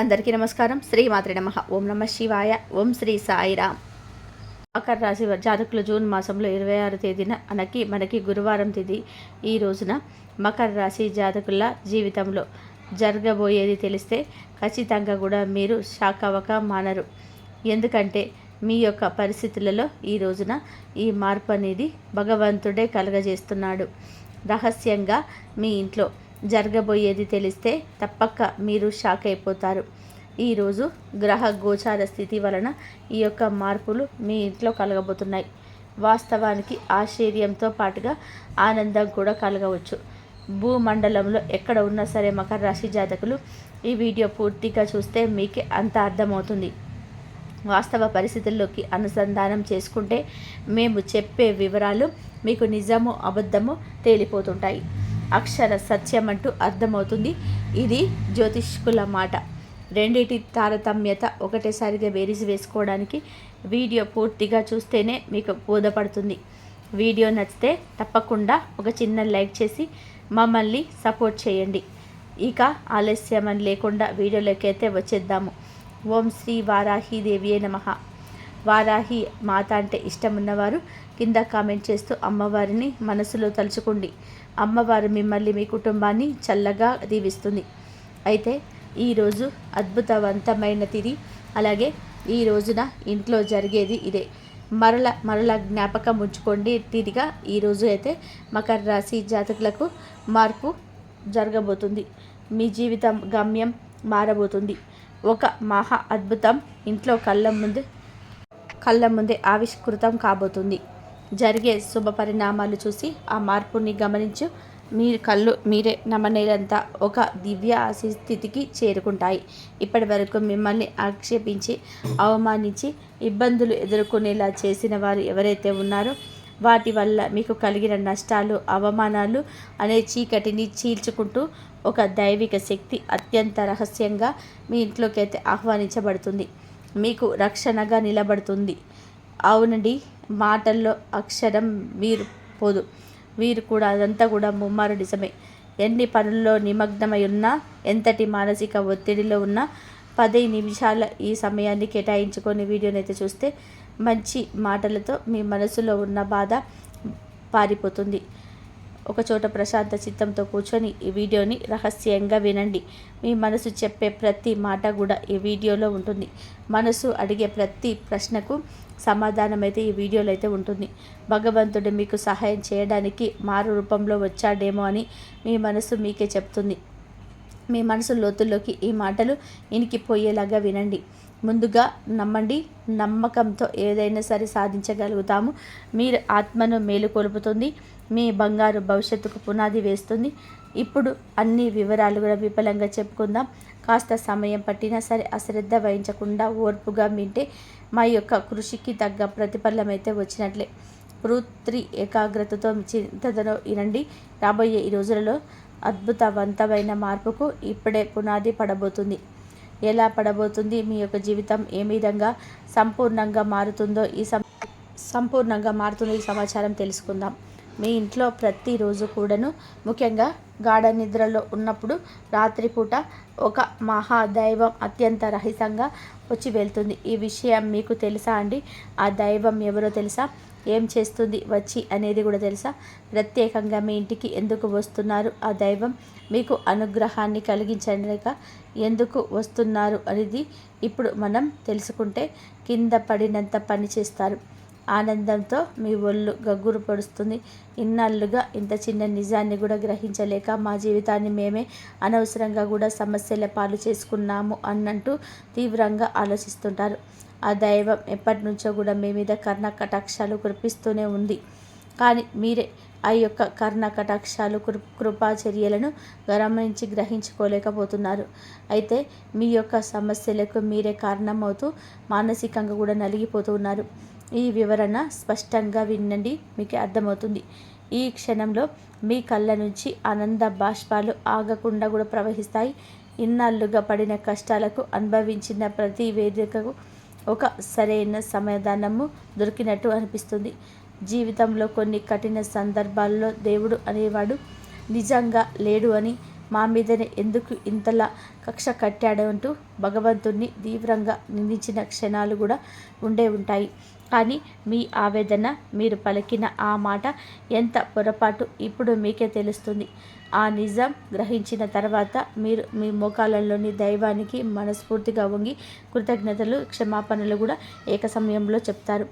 అందరికీ నమస్కారం. శ్రీ మాత్రి నమ. ఓం నమ శివాయ. ఓం శ్రీ సాయిరామ్ మకర రాశి జాతకులు జూన్ మాసంలో ఇరవై ఆరు తేదీన మనకి మనకి గురువారం తేదీ ఈ రోజున మకర రాశి జాతకుల జీవితంలో జరగబోయేది తెలిస్తే ఖచ్చితంగా కూడా మీరు షాక్ అవ్వక మానరు. ఎందుకంటే మీ యొక్క పరిస్థితులలో ఈ రోజున ఈ మార్పు అనేది భగవంతుడే కలగజేస్తున్నాడు. రహస్యంగా మీ ఇంట్లో జరగబోయేది తెలిస్తే తప్పక మీరు షాక్ అయిపోతారు. ఈరోజు గ్రహ గోచార స్థితి వలన ఈ యొక్క మార్పులు మీ ఇంట్లో కలగబోతున్నాయి. వాస్తవానికి ఆశ్చర్యంతో పాటుగా ఆనందం కూడా కలగవచ్చు. భూమండలంలో ఎక్కడ ఉన్నా సరే మకర రాశి జాతకులు ఈ వీడియో పూర్తిగా చూస్తే మీకే అంత అర్థమవుతుంది. వాస్తవ పరిస్థితుల్లోకి అనుసంధానం చేసుకుంటే మేము చెప్పే వివరాలు మీకు నిజము అబద్ధము తేలిపోతుంటాయి. అక్షర సత్యం అంటూ అర్థమవుతుంది. ఇది జ్యోతిష్కుల మాట. రెండిటి తారతమ్యత ఒకటేసారిగా బేరీసి వేసుకోవడానికి వీడియో పూర్తిగా చూస్తేనే మీకు బోధపడుతుంది. వీడియో నచ్చితే తప్పకుండా ఒక చిన్న లైక్ చేసి మమ్మల్ని సపోర్ట్ చేయండి. ఇక ఆలస్యం అని లేకుండా వీడియోలోకైతే వచ్చేద్దాము. ఓం శ్రీ వారాహి దేవియే నమ. వారాహి మాత అంటే ఇష్టం ఉన్నవారు కింద కామెంట్ చేస్తూ అమ్మవారిని మనసులో తలుచుకోండి. అమ్మవారు మిమ్మల్ని మీ కుటుంబాన్ని చల్లగా దీవిస్తుంది. అయితే ఈరోజు అద్భుతవంతమైన తిది. అలాగే ఈ రోజున ఇంట్లో జరిగేది ఇదే. మరల మరల జ్ఞాపకం ఉంచుకోండి. తిరిగా ఈరోజు అయితే మకర రాశి జాతకులకు మార్పు జరగబోతుంది. మీ జీవితం గమ్యం మారబోతుంది. ఒక మహా అద్భుతం ఇంట్లో కళ్ళ ముందు కళ్ళ ముందే ఆవిష్కృతం కాబోతుంది. జరిగే శుభ పరిణామాలు చూసి ఆ మార్పుని గమనించు. మీ కళ్ళు మీరే నమ్మనేలంతా ఒక దివ్య స్థితికి చేరుకుంటాయి. ఇప్పటి వరకు మిమ్మల్ని ఆక్షేపించి అవమానించి ఇబ్బందులు ఎదుర్కొనేలా చేసిన వారు ఎవరైతే ఉన్నారో వాటి వల్ల మీకు కలిగిన నష్టాలు అవమానాలు అనే చీకటిని చీల్చుకుంటూ ఒక దైవిక శక్తి అత్యంత రహస్యంగా మీ ఇంట్లోకి అయితే ఆహ్వానించబడుతుంది. మీకు రక్షణగా నిలబడుతుంది. అవునండి. మాటల్లో అక్షరం వీరు పోదు. వీరు కూడా అదంతా కూడా ముమ్మారు నిజమే. ఎన్ని పనుల్లో నిమగ్నమై ఉన్నా ఎంతటి మానసిక ఒత్తిడిలో ఉన్నా పది నిమిషాల ఈ సమయాన్ని కేటాయించుకొని వీడియోని అయితే చూస్తే మంచి మాటలతో మీ మనసులో ఉన్న బాధ పారిపోతుంది. ఒకచోట ప్రశాంత చిత్తంతో కూర్చొని ఈ వీడియోని రహస్యంగా వినండి. మీ మనసు చెప్పే ప్రతి మాట కూడా ఈ వీడియోలో ఉంటుంది. మనసు అడిగే ప్రతి ప్రశ్నకు సమాధానం అయితే ఈ వీడియోలో అయితే ఉంటుంది. భగవంతుడు మీకు సహాయం చేయడానికి మారు రూపంలో వచ్చాడేమో అని మీ మనసు మీకే చెప్తుంది. మీ మనసు లోతుల్లోకి ఈ మాటలు ఇనికిపోయేలాగా వినండి. ముందుగా నమ్మండి. నమ్మకంతో ఏదైనా సరే సాధించగలుగుతాము. మీరు ఆత్మను మేలుకొలుపుతుంది మీ బంగారు భవిష్యత్తుకు పునాది వేస్తుంది. ఇప్పుడు అన్ని వివరాలు కూడా విఫలంగా చెప్పుకుందాం. కాస్త సమయం పట్టినా సరే అశ్రద్ధ వహించకుండా ఓర్పుగా వింటే మా యొక్క కృషికి తగ్గ ప్రతిఫలం అయితే వచ్చినట్లే. పృత్రి ఏకాగ్రతతో చింతనలో వినండి రాబోయే ఈ రోజులలో అద్భుతవంతమైన మార్పుకు ఇప్పుడే పునాది పడబోతుంది. ఎలా పడబోతుంది? మీ యొక్క జీవితం ఏ విధంగా సంపూర్ణంగా మారుతుందో ఈ సంపూర్ణంగా మారుతుందో ఈ సమాచారం తెలుసుకుందాం. మీ ఇంట్లో ప్రతిరోజు కూడాను ముఖ్యంగా గాఢ నిద్రలో ఉన్నప్పుడు రాత్రిపూట ఒక మహాదైవం అత్యంత రహస్యంగా వచ్చి వెళ్తుంది. ఈ విషయం మీకు తెలుసా అండి? ఆ దైవం ఎవరో తెలుసా? ఏం చేస్తుంది? వచ్చి అనేది కూడా తెలుసా? ప్రత్యేకంగా మీ ఇంటికి ఎందుకు వస్తున్నారు? ఆ దైవం మీకు అనుగ్రహాన్ని కలిగించలేక ఎందుకు వస్తున్నారు అనేది ఇప్పుడు మనం తెలుసుకుంటే కింద పడినంత పని చేస్తారు. ఆనందంతో మీ ఒళ్ళు గగ్గురు పడుస్తుంది. ఇన్నాళ్ళుగా ఇంత చిన్న నిజాన్ని కూడా గ్రహించలేక మా జీవితాన్ని మేమే అనవసరంగా కూడా సమస్యల పాలు చేసుకున్నాము అన్నట్టు తీవ్రంగా ఆలోచిస్తుంటారు. ఆ దైవం ఎప్పటి నుంచో కూడా మీ మీద కర్ణ కటాక్షాలు కురిపిస్తూనే ఉంది. కానీ మీరే ఆ యొక్క కర్ణ కటాక్షాలు కృ కృపాచర్యలను గమనించి గ్రహించుకోలేకపోతున్నారు. అయితే మీ యొక్క సమస్యలకు మీరే కారణమవుతూ మానసికంగా కూడా నలిగిపోతున్నారు. ఈ వివరణ స్పష్టంగా వినండి మీకు అర్థమవుతుంది. ఈ క్షణంలో మీ కళ్ళ నుంచి ఆనంద బాష్పాలు ఆగకుండా కూడా ప్రవహిస్తాయి. ఇన్నాళ్ళుగా పడిన కష్టాలకు అనుభవించిన ప్రతి వేదికకు ఒక సరైన సమాధానము దొరికినట్టు అనిపిస్తుంది. జీవితంలో కొన్ని కఠిన సందర్భాల్లో దేవుడు అనేవాడు నిజంగా లేడు అని మా మీదనే ఎందుకు ఇంతలా కక్ష కట్టాడు అంటూ భగవంతుణ్ణి తీవ్రంగా నిందించిన క్షణాలు కూడా ఉండే ఉంటాయి. కానీ మీ ఆవేదన మీరు పలికిన ఆ మాట ఎంత పొరపాటు ఇప్పుడు మీకే తెలుస్తుంది. ఆ నిజం గ్రహించిన తర్వాత మీరు మీ మోకాలలోని దైవానికి మనస్ఫూర్తిగా వంగి కృతజ్ఞతలు క్షమాపణలు కూడా ఏక సమయంలో చెప్తారు.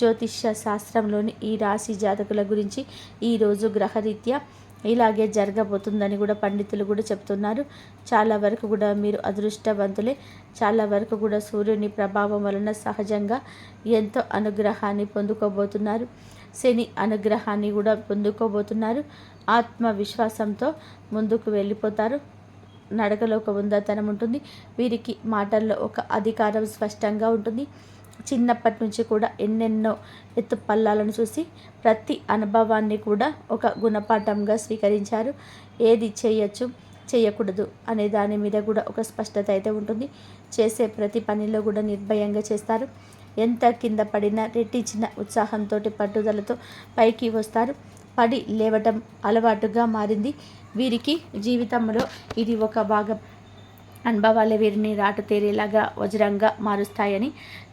జ్యోతిష్య శాస్త్రంలోని ఈ రాశి జాతకుల గురించి ఈరోజు గ్రహరీత్యా ఇలాగే జరగబోతుందని కూడా పండితులు కూడా చెప్తున్నారు. చాలా వరకు కూడా మీరు అదృష్టవంతులే. చాలా వరకు కూడా సూర్యుని ప్రభావం వలన సహజంగా ఎంతో అనుగ్రహాన్ని పొందుకోబోతున్నారు. శని అనుగ్రహాన్ని కూడా పొందుకోబోతున్నారు. ఆత్మవిశ్వాసంతో ముందుకు వెళ్ళిపోతారు. నడకలో ఒక ఉందతనం ఉంటుంది. వీరికి మాటల్లో ఒక అధికారం స్పష్టంగా ఉంటుంది. చిన్నప్పటి నుంచి కూడా ఎన్నెన్నో ఎత్తు పల్లాలను చూసి ప్రతి అనుభవాన్ని కూడా ఒక గుణపాఠంగా స్వీకరించారు. ఏది చేయొచ్చు చేయకూడదు అనే దాని మీద కూడా ఒక స్పష్టత అయితే ఉంటుంది. చేసే ప్రతి పనిలో కూడా నిర్భయంగా చేస్తారు. ఎంత కింద పడినా రెట్టించిన ఉత్సాహంతో పట్టుదలతో పైకి వస్తారు. పడి లేవటం అలవాటుగా మారింది. వీరికి జీవితంలో ఇది ఒక భాగం. అనుభవాలే వీరిని రాటు తేరేలాగా వజ్రంగా మారుస్తాయని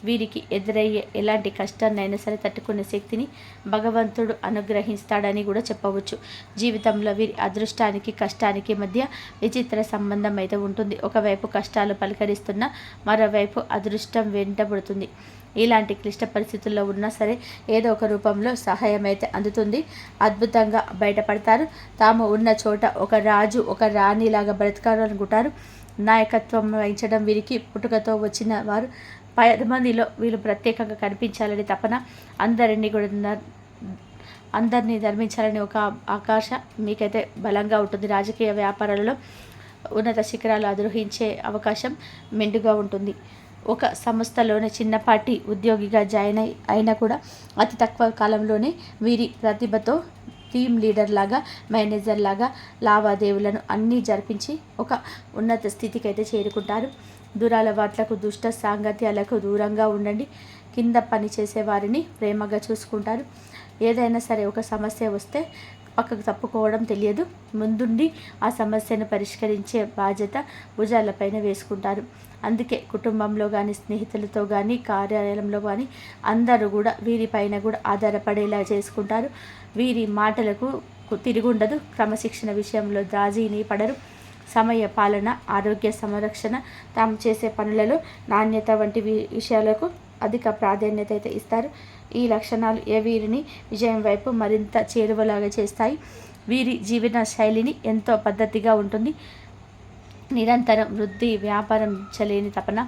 వీరికి ఎదురయ్యే ఎలాంటి కష్టాన్నైనా సరే తట్టుకునే శక్తిని భగవంతుడు అనుగ్రహిస్తాడని కూడా చెప్పవచ్చు. జీవితంలో వీరి అదృష్టానికి కష్టానికి మధ్య విచిత్ర సంబంధం అయితే ఉంటుంది. ఒకవైపు కష్టాలు పలకరిస్తున్న మరోవైపు అదృష్టం వెంటబడుతుంది. ఇలాంటి క్లిష్ట పరిస్థితుల్లో ఉన్నా సరే ఏదో ఒక రూపంలో సహాయం అయితే అందుతుంది. అద్భుతంగా బయటపడతారు. తాము ఉన్న చోట ఒక రాజు ఒక రాణిలాగా బ్రతకాలనుకుంటారు. నాయకత్వం వహించడం వీరికి పుట్టుకతో వచ్చిన వారు పది మందిలో వీళ్ళు ప్రత్యేకంగా కనిపించాలని తపన అందరినీ కూడా అందరినీ ధర్మించాలని ఒక ఆకాశ మీకైతే బలంగా ఉంటుంది. రాజకీయ వ్యాపారాలలో ఉన్నత శిఖరాలు అధిరోహించే అవకాశం మెండుగా ఉంటుంది. ఒక సంస్థలోనే చిన్నపాటి ఉద్యోగిగా జాయిన్ అయి అయినా కూడా అతి తక్కువ కాలంలోనే వీరి ప్రతిభతో టీమ్ లీడర్ లాగా మేనేజర్ లాగా లావాదేవీలను అన్నీ జరిపించి ఒక ఉన్నత స్థితికి అయితే చేరుకుంటారు దురలవాట్లకు దుష్ట సాంగత్యాలకు దూరంగా ఉండండి. కింద పని చేసే వారిని ప్రేమగా చూసుకుంటారు. ఏదైనా సరే ఒక సమస్య వస్తే పక్కకు తప్పుకోవడం తెలియదు. ముందుండి ఆ సమస్యను పరిష్కరించే బాధ్యత భుజాలపైన వేసుకుంటారు. అందుకే కుటుంబంలో కానీ స్నేహితులతో కానీ కార్యాలయంలో కానీ అందరూ కూడా వీరిపైన కూడా ఆధారపడేలా చేసుకుంటారు. వీరి మాటలకు తిరుగుండదు. క్రమశిక్షణ విషయంలో రాజీని పడరు. సమయ పాలన ఆరోగ్య సంరక్షణ తాము చేసే పనులలో నాణ్యత వంటి విషయాలకు అధిక ప్రాధాన్యత అయితే ఇస్తారు. ఈ లక్షణాలు ఏ వీరిని విజయం వైపు మరింత చేరువలాగా చేస్తాయి? వీరి జీవన శైలిని ఎంతో పద్ధతిగా ఉంటుంది. నిరంతరం వృద్ధి వ్యాపారం చలేని తపన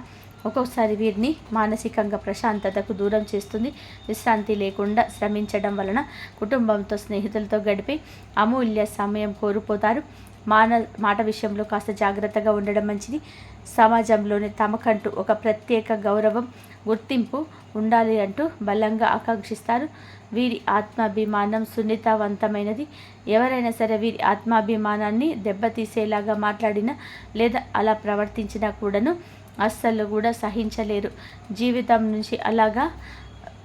ఒక్కొక్కసారి వీరిని మానసికంగా ప్రశాంతతకు దూరం చేస్తుంది. విశ్రాంతి లేకుండా శ్రమించడం వలన కుటుంబంతో స్నేహితులతో గడిపి అమూల్య సమయం కోల్పోతారు. మాన మాట విషయంలో కాస్త జాగ్రత్తగా ఉండడం మంచిది. సమాజంలోని తమకంటూ ఒక ప్రత్యేక గౌరవం గుర్తింపు ఉండాలి అంటూ బలంగా ఆకాంక్షిస్తారు. వీరి ఆత్మాభిమానం సున్నితవంతమైనది. ఎవరైనా సరే వీరి ఆత్మాభిమానాన్ని దెబ్బతీసేలాగా మాట్లాడినా లేదా అలా ప్రవర్తించినా కూడాను అస్సలు కూడా సహించలేరు. జీవితం నుంచి అలాగా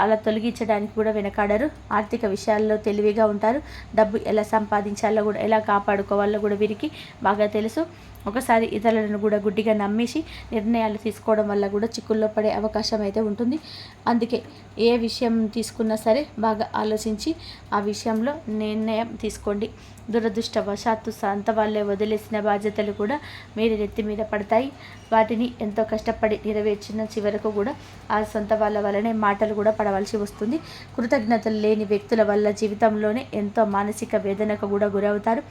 అలా తొలగించడానికి కూడా వెనకాడరు. ఆర్థిక విషయాల్లో తెలివిగా ఉంటారు. డబ్బు ఎలా సంపాదించాలో కూడా ఎలా కాపాడుకోవాలో కూడా వీరికి బాగా తెలుసు. ఒకసారి ఇతరులను కూడా గుడ్డిగా నమ్మేసి నిర్ణయాలు తీసుకోవడం వల్ల కూడా చిక్కుల్లో పడే అవకాశం అయితే ఉంటుంది. అందుకే ఏ విషయం తీసుకున్నా సరే బాగా ఆలోచించి ఆ విషయంలో నిర్ణయం తీసుకోండి. దురదృష్టవశాత్తు సంత వాళ్ళే వదిలేసిన బాధ్యతలు కూడా మీరు నెత్తి మీద పడతాయి. వాటిని ఎంతో కష్టపడి నెరవేర్చిన చివరకు కూడా ఆ సొంత వాళ్ళ వల్లనే మాటలు కూడా పడవలసి వస్తుంది. కృతజ్ఞతలు లేని వ్యక్తుల వల్ల జీవితంలోనే ఎంతో మానసిక వేదనకు కూడా గురవుతారు.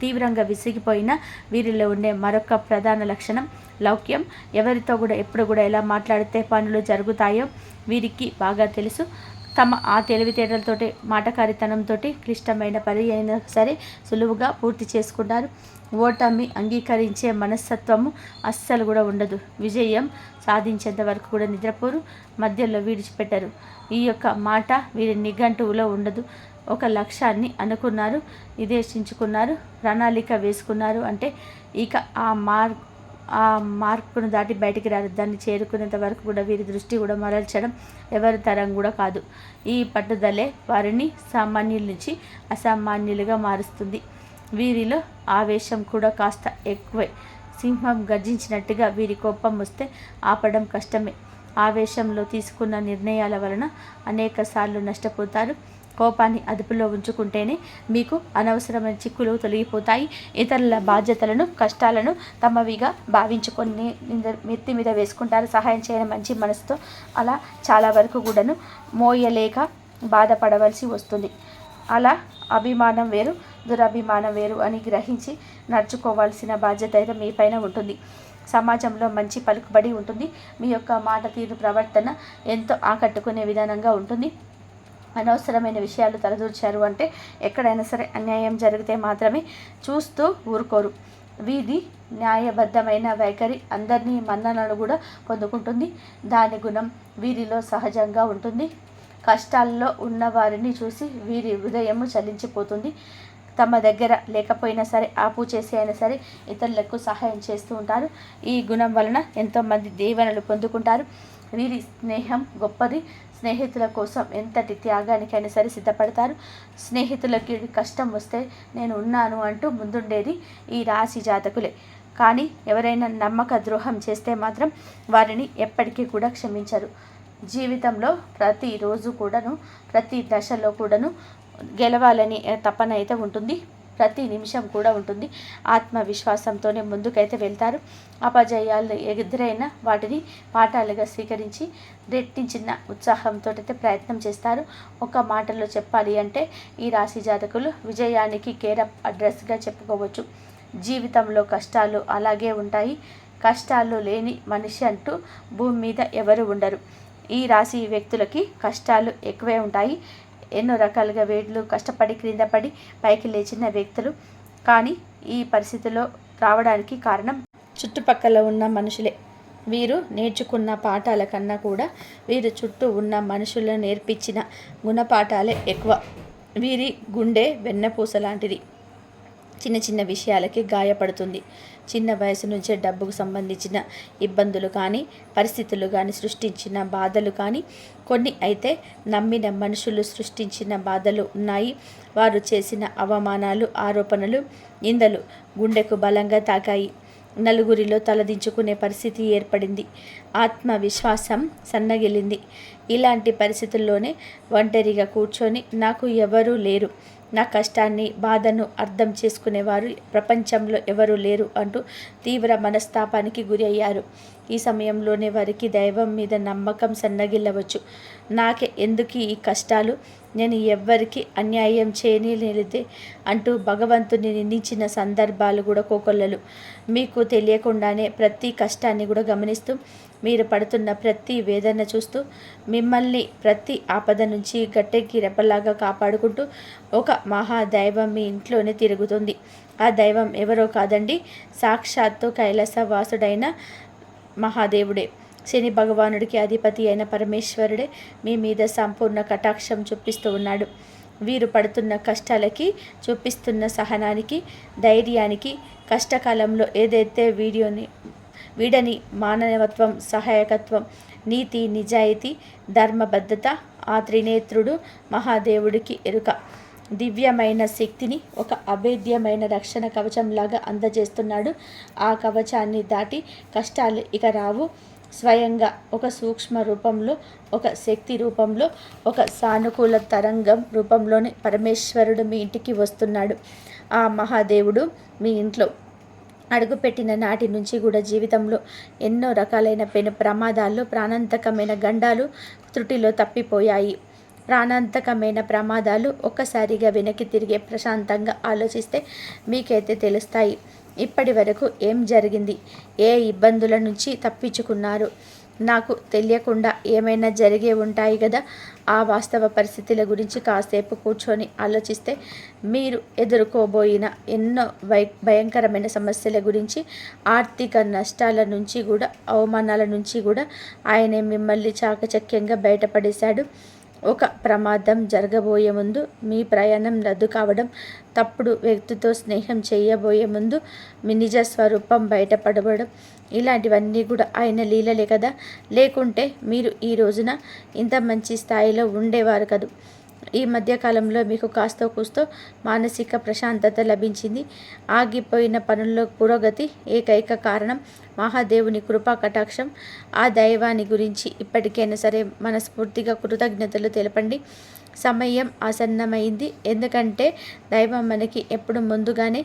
తీవ్రంగా విసిగిపోయిన వీరిలో ఉండే మరొక ప్రధాన లక్షణం లౌక్యం. ఎవరితో కూడా ఎప్పుడు కూడా ఎలా మాట్లాడితే పనులు జరుగుతాయో వీరికి బాగా తెలుసు. తమ ఆ తెలివితేటలతోటి మాటకారితనంతో క్లిష్టమైన పని అయినా సరే సులువుగా పూర్తి చేసుకుంటారు. ఓటమి అంగీకరించే మనస్తత్వము అస్సలు కూడా ఉండదు. విజయం సాధించేంత వరకు కూడా నిద్రపోరు మధ్యలో విడిచిపెట్టరు. ఈ యొక్క మాట వీరి నిఘంటువులో ఉండదు. ఒక లక్ష్యాన్ని అనుకున్నారు నిర్దేశించుకున్నారు ప్రణాళిక వేసుకున్నారు అంటే ఇక ఆ మార్ ఆ మార్కును దాటి బయటికి రాదు దాన్ని చేరుకునేంత వరకు కూడా వీరి దృష్టి కూడా మరల్చడం ఎవరి తరం కూడా కాదు. ఈ పట్టుదలే వారిని సామాన్యుల నుంచి అసామాన్యులుగా మారుస్తుంది. వీరిలో ఆవేశం కూడా కాస్త ఎక్కువే. సింహం గర్జించినట్టుగా వీరి కోపం వస్తే ఆపడం కష్టమే. ఆవేశంలో తీసుకున్న నిర్ణయాల వలన అనేక సార్లు నష్టపోతారు. కోపాన్ని అదుపులో ఉంచుకుంటేనే మీకు అనవసరమైన చిక్కులు తొలగిపోతాయి. ఇతరుల బాధ్యతలను కష్టాలను తమవిగా భావించుకొని మెత్తి మీద వేసుకుంటారు. సహాయం చేయడం మంచి మనసుతో అలా చాలా వరకు కూడాను మోయలేక బాధపడవలసి వస్తుంది. అలా అభిమానం వేరు దురభిమానం వేరు అని గ్రహించి నడుచుకోవాల్సిన బాధ్యత అయితే మీ పైన ఉంటుంది. సమాజంలో మంచి పలుకుబడి ఉంటుంది. మీ యొక్క మాట తీరు ప్రవర్తన ఎంతో ఆకట్టుకునే విధానంగా ఉంటుంది. అనవసరమైన విషయాలు తలదూర్చారు అంటే ఎక్కడైనా సరే అన్యాయం జరిగితే మాత్రమే చూస్తూ ఊరుకోరు. వీధి న్యాయబద్ధమైన వైఖరి అందరినీ మన్ననలు కూడా పొందుకుంటుంది. దాని గుణం వీరిలో సహజంగా ఉంటుంది. కష్టాల్లో ఉన్న వారిని చూసి వీరి హృదయము చలించిపోతుంది. తమ దగ్గర లేకపోయినా సరే ఆపు చేసి అయినా సరే ఇతరులకు సహాయం చేస్తూ ఉంటారు. ఈ గుణం వలన ఎంతోమంది దీవెనలు పొందుకుంటారు. వీరి స్నేహం గొప్పది. స్నేహితుల కోసం ఎంతటి త్యాగానికైనా సరే సిద్ధపడతారు. స్నేహితులకి కష్టం వస్తే నేను ఉన్నాను అంటూ ముందుండేది ఈ రాశి జాతకులే. కానీ ఎవరైనా నమ్మక ద్రోహం చేస్తే మాత్రం వారిని ఎప్పటికీ కూడా క్షమించరు. జీవితంలో ప్రతిరోజు కూడాను ప్రతి దశలో కూడాను గెలవాలని తపన అయితే ఉంటుంది. ప్రతి నిమిషం కూడా ఉంటుంది. ఆత్మవిశ్వాసంతోనే ముందుకైతే వెళ్తారు. అపజయాలు ఎదురైన వాటిని పాఠాలుగా స్వీకరించి రెట్టించిన ఉత్సాహంతో అయితే ప్రయత్నం చేస్తారు. ఒక మాటలో చెప్పాలి అంటే ఈ రాశి జాతకులు విజయానికి కేరప్ అడ్రస్గా చెప్పుకోవచ్చు. జీవితంలో కష్టాలు అలాగే ఉంటాయి. కష్టాలు లేని మనిషి అంటూ భూమి మీద ఎవరు ఉండరు. ఈ రాశి వ్యక్తులకి కష్టాలు ఎక్కువే ఉంటాయి. ఎన్నో రకాలుగా వేడులు కష్టపడి క్రింద పడి పైకి లేచిన వ్యక్తులు. కానీ ఈ పరిస్థితిలో రావడానికి కారణం చుట్టుపక్కల ఉన్న మనుషులే. వీరు నేర్చుకున్న పాఠాల కన్నా కూడా వీరు చుట్టూ ఉన్న మనుషులను నేర్పించిన గుణపాఠాలే ఎక్కువ. వీరి గుండె వెన్నపూస లాంటిది. చిన్న చిన్న విషయాలకి గాయపడుతుంది. చిన్న వయసు నుంచే డబ్బుకు సంబంధించిన ఇబ్బందులు కానీ పరిస్థితులు కానీ సృష్టించిన బాధలు కానీ కొన్ని అయితే నమ్మిన మనుషులు సృష్టించిన బాధలు ఉన్నాయి. వారు చేసిన అవమానాలు ఆరోపణలు నిందలు గుండెకు బలంగా తాకాయి. నలుగురిలో తలదించుకునే పరిస్థితి ఏర్పడింది. ఆత్మవిశ్వాసం సన్నగిలింది. ఇలాంటి పరిస్థితుల్లోనే ఒంటరిగా కూర్చొని నాకు ఎవరూ లేరు. నా కష్టాన్ని బాధను అర్థం చేసుకునేవారు. ప్రపంచంలో ఎవరూ లేరు అంటూ తీవ్ర మనస్తాపానికి గురి అయ్యారు ఈ సమయంలోనే వారికి దైవం మీద నమ్మకం సన్నగిల్లవచ్చు. నాకే ఎందుకు ఈ కష్టాలు? నేను ఎవ్వరికి అన్యాయం చేయనిలేదే అంటూ భగవంతుని నిందించిన సందర్భాలు కూడా కోకొల్లలు. మీకు తెలియకుండానే ప్రతి కష్టాన్ని కూడా గమనిస్తూ మీరు పడుతున్న ప్రతి వేదన చూస్తూ మిమ్మల్ని ప్రతి ఆపద నుంచి గట్టెక్కి రెప్పలాగా కాపాడుకుంటూ ఒక మహాదైవం మీ ఇంట్లోనే తిరుగుతుంది. ఆ దైవం ఎవరో కాదండి సాక్షాత్తు కైలాస వాసుడైన మహాదేవుడే. శని భగవానుడికి అధిపతి అయిన పరమేశ్వరుడే మీ మీద సంపూర్ణ కటాక్షం చూపిస్తూ ఉన్నాడు. వీరు పడుతున్న కష్టాలకి చూపిస్తున్న సహనానికి ధైర్యానికి కష్టకాలంలో ఏదైతే వీడియోని వీడని మానవత్వం సహాయకత్వం నీతి నిజాయితీ ధర్మబద్ధత ఆ త్రినేత్రుడు మహాదేవుడికి ఎరుక. దివ్యమైన శక్తిని ఒక అభేద్యమైన రక్షణ కవచంలాగా అందజేస్తున్నాడు. ఆ కవచాన్ని దాటి కష్టాలు ఇక రావు. స్వయంగా ఒక సూక్ష్మ రూపంలో ఒక శక్తి రూపంలో ఒక సానుకూల తరంగం రూపంలోని పరమేశ్వరుడు మీ ఇంటికి వస్తున్నాడు. ఆ మహాదేవుడు మీ ఇంట్లో అడుగుపెట్టిన నాటి నుంచి కూడా జీవితంలో ఎన్నో రకాలైన పెను ప్రమాదాల్లో ప్రాణాంతకమైన గండాలు త్రుటిలో తప్పిపోయాయి. ప్రాణాంతకమైన ప్రమాదాలు ఒక్కసారిగా వెనక్కి తిరిగే ప్రశాంతంగా ఆలోచిస్తే మీకైతే తెలుస్తాయి. ఇప్పటి వరకు ఏం జరిగింది? ఏ ఇబ్బందుల నుంచి తప్పించుకున్నారు? నాకు తెలియకుండా ఏమైనా జరిగే ఉంటాయి కదా ఆ వాస్తవ పరిస్థితుల గురించి కాసేపు కూర్చొని ఆలోచిస్తే మీరు ఎదుర్కోబోయిన ఎన్నో వై భయంకరమైన సమస్యల గురించి ఆర్థిక నష్టాల నుంచి కూడా అవమానాల నుంచి కూడా ఆయనే మిమ్మల్ని చాకచక్యంగా బయటపడేశాడు. ఒక ప్రమాదం జరగబోయే ముందు మీ ప్రయాణం రద్దు కావడం తప్పుడు వ్యక్తితో స్నేహం చేయబోయే ముందు మీ నిజ స్వరూపం బయటపడబడం ఇలాంటివన్నీ కూడా ఆయన లీలలే కదా. లేకుంటే మీరు ఈ రోజున ఇంత మంచి స్థాయిలో ఉండేవారు కదా? ఈ మధ్యకాలంలో మీకు కాస్తో కూస్తో మానసిక ప్రశాంతత లభించింది. ఆగిపోయిన పనుల్లో పురోగతి ఏకైక కారణం మహాదేవుని కృపా కటాక్షం. ఆ దైవాన్ని గురించి ఇప్పటికైనా సరే మనస్ఫూర్తిగా కృతజ్ఞతలు తెలపండి. సమయం ఆసన్నమైంది. ఎందుకంటే దైవం మనకి ఎప్పుడు ముందుగానే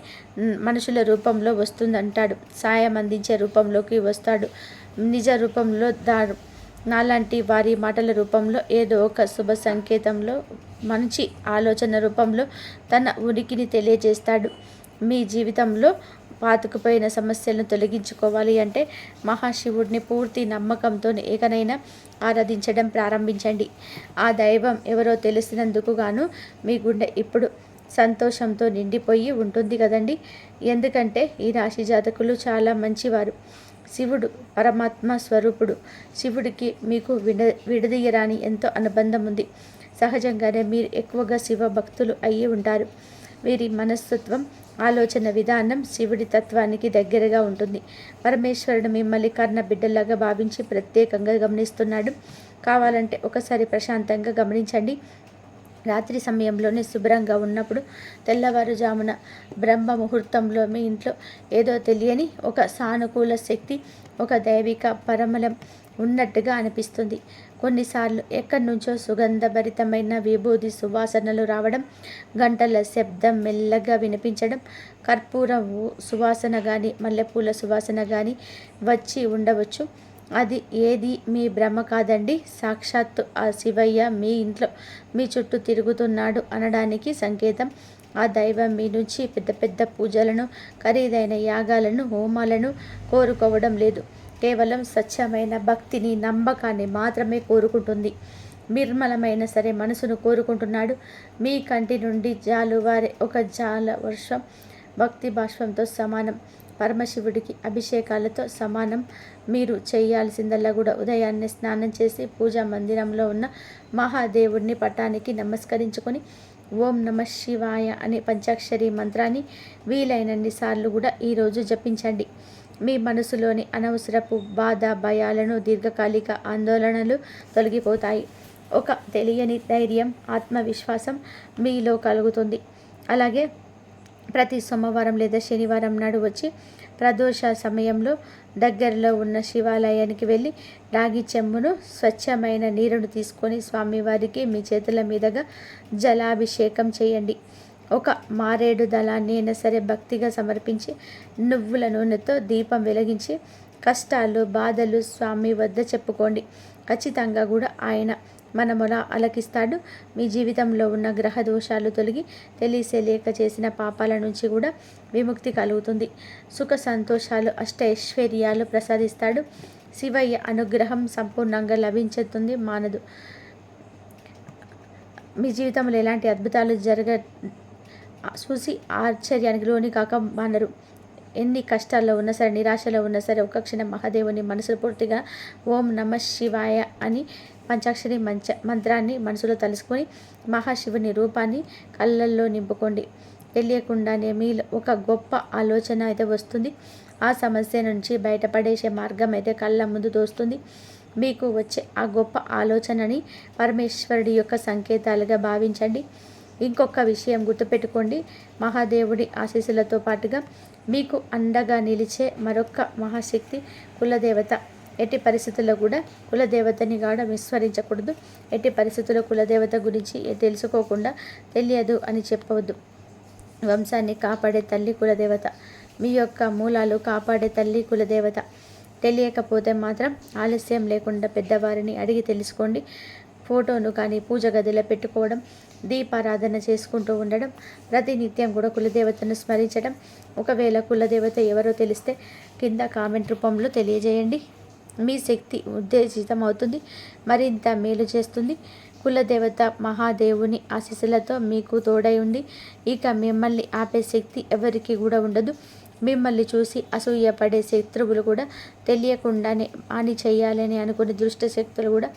మనుషుల రూపంలో వస్తుందంటాడు. సాయం అందించే రూపంలోకి వస్తాడు. నిజ రూపంలో దా నాలాంటి వారి మాటల రూపంలో ఏదో ఒక శుభ సంకేతంలో మంచి ఆలోచన రూపంలో తన ఉనికిని తెలియజేస్తాడు. మీ జీవితంలో పాతుకుపోయిన సమస్యలను తొలగించుకోవాలి అంటే మహాశివుడిని పూర్తి నమ్మకంతో ఏకనైనా ఆరాధించడం ప్రారంభించండి. ఆ దైవం ఎవరో తెలిసినందుకు గాను మీ గుండె ఇప్పుడు సంతోషంతో నిండిపోయి ఉంటుంది కదండి? ఎందుకంటే ఈ రాశి జాతకులు చాలా మంచివారు. శివుడు పరమాత్మ స్వరూపుడు. శివుడికి మీకు విడ విడదీయరాని ఎంతో అనుబంధం ఉంది సహజంగానే మీరు ఎక్కువగా శివ భక్తులు అయ్యి ఉంటారు. వీరి మనస్తత్వం ఆలోచన విధానం శివుడి తత్వానికి దగ్గరగా ఉంటుంది. పరమేశ్వరుడు మిమ్మల్ని కర్ణ బిడ్డలాగా భావించి ప్రత్యేకంగా గమనిస్తున్నాడు. కావాలంటే ఒకసారి ప్రశాంతంగా గమనించండి. రాత్రి సమయంలోనే శుభ్రంగా ఉన్నప్పుడు తెల్లవారుజామున బ్రహ్మ ముహూర్తంలో మీ ఇంట్లో ఏదో తెలియని ఒక సానుకూల శక్తి ఒక దైవిక పరమలం ఉన్నట్టుగా అనిపిస్తుంది. కొన్నిసార్లు ఎక్కడి నుంచో సుగంధభరితమైన విభూది సువాసనలు రావడం గంటల శబ్దం మెల్లగా వినిపించడం కర్పూర సువాసన కానీ మల్లెపూల సువాసన కానీ వచ్చి ఉండవచ్చు. అది ఏది? మీ భ్రమ కాదండి. సాక్షాత్తు ఆ శివయ్య మీ ఇంట్లో మీ చుట్టూ తిరుగుతున్నాడు అనడానికి సంకేతం. ఆ దైవం మీ నుంచి పెద్ద పెద్ద పూజలను ఖరీదైన యాగాలను హోమాలను కోరుకోవడం లేదు. కేవలం స్వచ్ఛమైన భక్తిని నమ్మకాన్ని మాత్రమే కోరుకుంటుంది. నిర్మలమైన సరే మనసును కోరుకుంటున్నాడు. మీ కంటి నుండి జాలువారే ఒక జాల వర్షం భక్తి బాష్పంతో సమానం. పరమశివుడికి అభిషేకాలతో సమానం. మీరు చేయాల్సిందల్లా కూడా ఉదయాన్నే స్నానం చేసి పూజా మందిరంలో ఉన్న మహాదేవుడిని పటానికి నమస్కరించుకొని ఓం నమ శివాయ అనే పంచాక్షరి మంత్రాన్ని వీలైనన్ని సార్లు కూడా ఈరోజు జపించండి. మీ మనసులోని అనవసరపు బాధ భయాలను దీర్ఘకాలిక ఆందోళనలు తొలగిపోతాయి. ఒక తెలియని ధైర్యం ఆత్మవిశ్వాసం మీలో కలుగుతుంది. అలాగే ప్రతి సోమవారం లేదా శనివారం నాడు వచ్చి ప్రదోష సమయంలో దగ్గరలో ఉన్న శివాలయానికి వెళ్ళి రాగి చెంబును స్వచ్ఛమైన నీరును తీసుకొని స్వామివారికి మీ చేతుల మీదుగా జలాభిషేకం చేయండి. ఒక మారేడు దళాన్ని అయినా సరే భక్తిగా సమర్పించి నువ్వుల నూనెతో దీపం వెలిగించి కష్టాలు బాధలు స్వామి వద్ద చెప్పుకోండి. ఖచ్చితంగా కూడా ఆయన మనములా అలకిస్తాడు. మీ జీవితంలో ఉన్న గ్రహ దోషాలు తొలగి తెలియసేలేక చేసిన పాపాల నుంచి కూడా విముక్తి కలుగుతుంది. సుఖ సంతోషాలు అష్టైశ్వర్యాలు ప్రసాదిస్తాడు. శివయ్య అనుగ్రహం సంపూర్ణంగా లభించుతుంది మానదు. మీ జీవితంలో ఎలాంటి అద్భుతాలు జరగ చూసి ఆశ్చర్యానికి లోని కాక మానరు. ఎన్ని కష్టాల్లో ఉన్నా సరే నిరాశలో ఉన్నా సరే ఒక క్షణం మహాదేవుని మనసు పూర్తిగా ఓం నమ శివాయ అని పంచాక్షరి మంచ మంత్రాన్ని మనసులో తలుసుకొని మహాశివుని రూపాన్ని కళ్ళల్లో నింపుకోండి. తెలియకుండానే మీలో ఒక గొప్ప ఆలోచన అయితే వస్తుంది. ఆ సమస్య నుంచి బయటపడేసే మార్గం అయితే కళ్ళ ముందు దోస్తుంది మీకు వచ్చే ఆ గొప్ప ఆలోచనని పరమేశ్వరుడి యొక్క సంకేతాలుగా భావించండి. ఇంకొక విషయం గుర్తుపెట్టుకోండి. మహాదేవుడి ఆశీస్సులతో పాటుగా మీకు అండగా నిలిచే మరొక మహాశక్తి కులదేవత. ఎట్టి పరిస్థితుల్లో కూడా కులదేవతని కాడ విస్మరించకూడదు. ఎట్టి పరిస్థితుల్లో కులదేవత గురించి తెలుసుకోకుండా తెలియదు అని చెప్పవద్దు. వంశాన్ని కాపాడే తల్లి కులదేవత. మీ యొక్క మూలాలు కాపాడే తల్లి కులదేవత. తెలియకపోతే మాత్రం ఆలస్యం లేకుండా పెద్దవారిని అడిగి తెలుసుకోండి. ఫోటోను కానీ పూజ గదిలో పెట్టుకోవడం దీపారాధన చేసుకుంటూ ఉండడం ప్రతినిత్యం కూడా కులదేవతను స్మరించడం. ఒకవేళ కులదేవత ఎవరో తెలిస్తే కింద కామెంట్ రూపంలో తెలియజేయండి. మీ శక్తి ఉద్దేశితం అవుతుంది మరింత మేలు చేస్తుంది. కులదేవత మహాదేవుని ఆశీస్సులతో మీకు తోడై ఉంది ఇక మిమ్మల్ని ఆపే శక్తి ఎవరికి కూడా ఉండదు. మిమ్మల్ని చూసి అసూయపడే శత్రువులు కూడా తెలియకుండానే హాని చేయాలని అనుకునే దృష్ట శక్తులు కూడా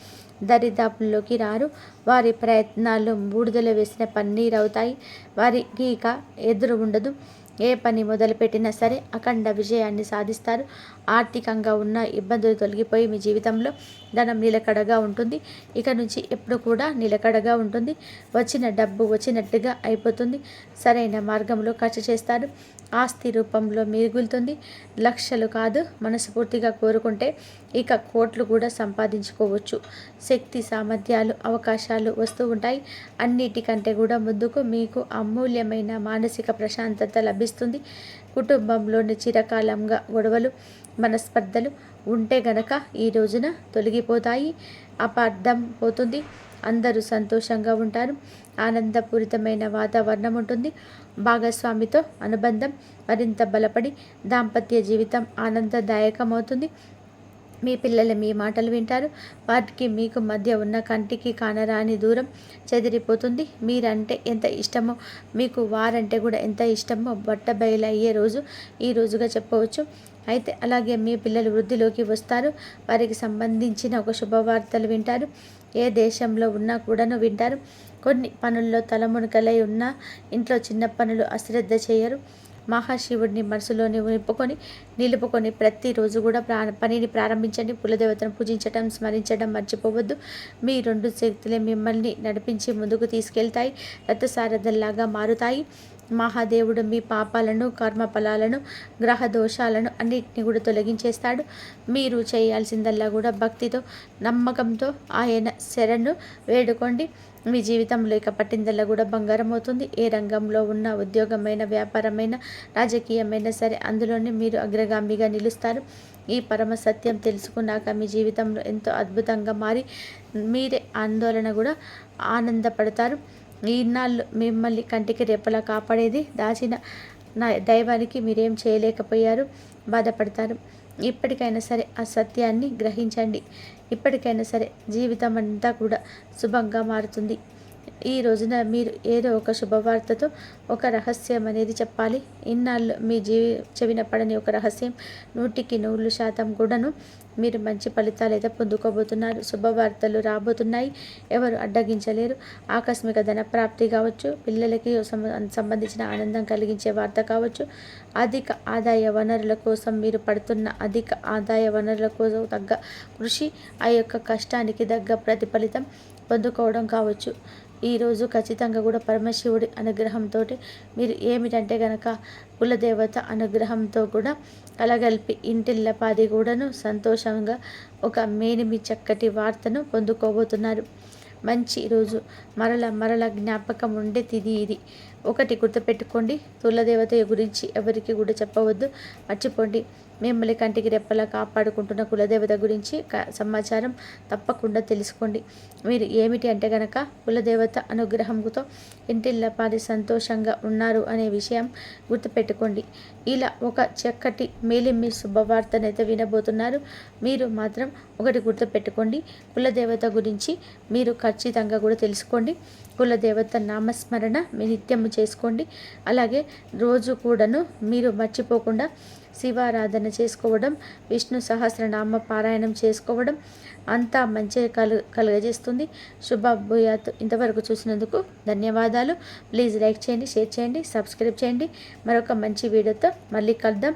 దరిదాపుల్లోకి రారు. వారి ప్రయత్నాలు బూడిదలో వేసిన పన్నీరు అవుతాయి. వారికి ఇక ఎదురు ఉండదు ఏ పని మొదలుపెట్టినా సరే అఖండ విజయాన్ని సాధిస్తారు. ఆర్థికంగా ఉన్న ఇబ్బందులు తొలగిపోయి మీ జీవితంలో ధనం నిలకడగా ఉంటుంది. ఇక నుంచి ఎప్పుడు కూడా నిలకడగా ఉంటుంది. వచ్చిన డబ్బు వచ్చినట్టుగా అయిపోతుంది. సరైన మార్గంలో ఖర్చు చేస్తారు. ఆస్తి రూపంలో మిగులుతుంది. లక్షలు కాదు మనస్ఫూర్తిగా కోరుకుంటే ఇక కోట్లు కూడా సంపాదించుకోవచ్చు. శక్తి సామర్థ్యాలు అవకాశాలు వస్తూ ఉంటాయి. అన్నిటికంటే కూడా ముందుకు మీకు అమూల్యమైన మానసిక ప్రశాంతత లభిస్తుంది. కుటుంబంలోని చిరకాలంగా గొడవలు మనస్పర్ధలు ఉంటే గనక ఈ రోజున తొలగిపోతాయి. అపార్థం పోతుంది. అందరూ సంతోషంగా ఉంటారు. ఆనందపూరితమైన వాతావరణం ఉంటుంది. భాగస్వామితో అనుబంధం మరింత బలపడి దాంపత్య జీవితం ఆనందదాయకమవుతుంది. మీ పిల్లలు మీ మాటలు వింటారు. వాటికి మీకు మధ్య ఉన్న కంటికి కానరాని దూరం చెదిరిపోతుంది. మీరంటే ఎంత ఇష్టమో మీకు వారంటే కూడా ఎంత ఇష్టమో బట్ట అయ్యే రోజు ఈ రోజుగా చెప్పవచ్చు. అయితే అలాగే మీ పిల్లలు వృద్ధిలోకి వస్తారు. వారికి సంబంధించిన ఒక శుభవార్తలు వింటారు. ఏ దేశంలో ఉన్నా కూడాను వింటారు. కొన్ని పనుల్లో తలమునకలై ఉన్న ఇంట్లో చిన్న పనులు అశ్రద్ధ చేయరు. మహాశివుడిని మనసులోని నింపుకొని నిలుపుకొని ప్రతిరోజు కూడా ప్రా పనిని ప్రారంభించండి. కులదేవతను పూజించడం స్మరించడం మర్చిపోవద్దు. మీ రెండు శక్తులే మిమ్మల్ని నడిపించి ముందుకు తీసుకెళ్తాయి. రథసారథల్లాగా మారుతాయి. మహాదేవుడు మీ పాపాలను కర్మఫలాలను గ్రహ దోషాలను అన్నిటిని కూడా తొలగించేస్తాడు. మీరు చేయాల్సిందల్లా కూడా భక్తితో నమ్మకంతో ఆయన శరణు వేడుకోండి. మీ జీవితంలో ఇక పట్టిందల్లా కూడా బంగారం అవుతుంది. ఏ రంగంలో ఉన్న ఉద్యోగమైన వ్యాపారమైన రాజకీయమైన సరే అందులోనే మీరు అగ్రగామిగా నిలుస్తారు. ఈ పరమ సత్యం తెలుసుకున్నాక మీ జీవితంలో ఎంతో అద్భుతంగా మారి మీరే ఆందోళన కూడా ఆనందపడతారు. ఈనాళ్ళు మిమ్మల్ని కంటికి రెప్పలా కాపాడేది దాచిన నా దైవానికి మీరేం చేయలేకపోయారు బాధపడతారు. ఇప్పటికైనా సరే ఆ సత్యాన్ని గ్రహించండి. ఇప్పటికైనా సరే జీవితం అంతా కూడా శుభంగా మారుతుంది. ఈ రోజున మీరు ఏదో ఒక శుభవార్తతో ఒక రహస్యం అనేది చెప్పాలి. ఇన్నాళ్ళు మీ జీవి చెవిన పడని ఒక రహస్యం నూటికి నూరు శాతం కూడాను మీరు మంచి ఫలితాలు అయితే పొందుకోబోతున్నారు. శుభవార్తలు రాబోతున్నాయి. ఎవరు అడ్డగించలేరు. ఆకస్మిక ధన ప్రాప్తి కావచ్చు పిల్లలకి సంబంధించిన ఆనందం కలిగించే వార్త కావచ్చు. అధిక ఆదాయ వనరుల కోసం మీరు పడుతున్న అధిక ఆదాయ వనరుల కోసం తగ్గ కృషి ఆ యొక్క కష్టానికి తగ్గ ప్రతిఫలితం పొందుకోవడం కావచ్చు. ఈరోజు ఖచ్చితంగా కూడా పరమశివుడి అనుగ్రహంతో మీరు ఏమిటంటే గనక కులదేవత అనుగ్రహంతో కూడా కలగలిపి ఇంటిల్లపాది కూడాను సంతోషంగా ఒక మేనిమి చక్కటి వార్తను పొందుకోబోతున్నారు. మంచి రోజు. మరల మరల జ్ఞాపకం ఉండే తిది ఇది. ఒకటి గుర్తుపెట్టుకోండి. తులదేవత గురించి ఎవరికి కూడా చెప్పవద్దు. మర్చిపోండి. మిమ్మల్ని కంటికి రెప్పలా కాపాడుకుంటున్న కులదేవత గురించి సమాచారం తప్పకుండా తెలుసుకోండి. మీరు ఏమిటి అంటే గనక కులదేవత అనుగ్రహంతో ఇంటిల్లపాది సంతోషంగా ఉన్నారు అనే విషయం గుర్తుపెట్టుకోండి. ఇలా ఒక చక్కటి మేలిమి శుభవార్తనైతే వినబోతున్నారు. మీరు మాత్రం ఒకటి గుర్తుపెట్టుకోండి. కులదేవత గురించి మీరు ఖచ్చితంగా కూడా తెలుసుకోండి. కులదేవత నామస్మరణ మీ నిత్యము చేసుకోండి. అలాగే రోజు కూడాను మీరు మర్చిపోకుండా శివారాధన చేసుకోవడం విష్ణు సహస్రనామ పారాయణం చేసుకోవడం అంతా మంచి కలు కలుగజేస్తుంది. శుభభూయాత్ ఇంతవరకు చూసినందుకు ధన్యవాదాలు. ప్లీజ్ లైక్ చేయండి షేర్ చేయండి సబ్స్క్రైబ్ చేయండి. మరొక మంచి వీడియోతో మళ్ళీ కలుద్దాం.